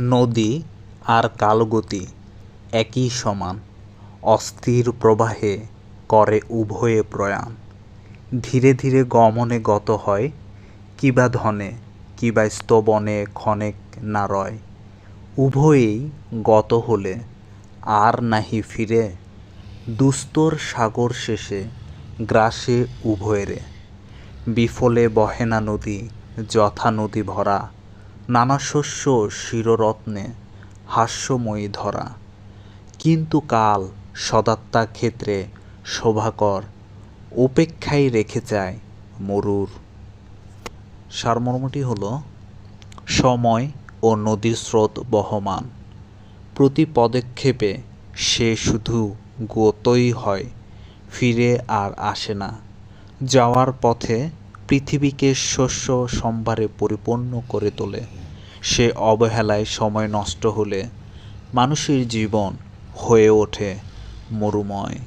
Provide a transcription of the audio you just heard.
নদী আর কালগতি একই সমান, অস্থির প্রবাহে করে উভয়ে প্রয়াণ। ধীরে ধীরে গমনে গত হয়, কিবা ধনে, কিবা স্তবনে ক্ষণেক না রয়। উভয়েই গত হলে আর নাহি ফিরে, দুস্তর সাগর শেষে, গ্রাসে উভয়েরে। বিফলে বহে না নদী, যথা নদী ভরা নানা শস্য শিররত্নে হাস্যময়ী ধরা। কিন্তু কাল সদাত্মা ক্ষেত্রে শোভাকর উপেক্ষায় রেখে যায় মরুর। সারমর্মটি হল, সময় ও নদীর স্রোত বহমান। প্রতি পদক্ষেপে সে শুধু গতই হয়, ফিরে আর আসে না। যাওয়ার পথে পৃথিবীকে শস্য সম্ভারে পরিপূর্ণ করে তোলে। সে অবহেলায় সময় নষ্ট হলে মানুষের জীবন হয়ে ওঠে মরুময়।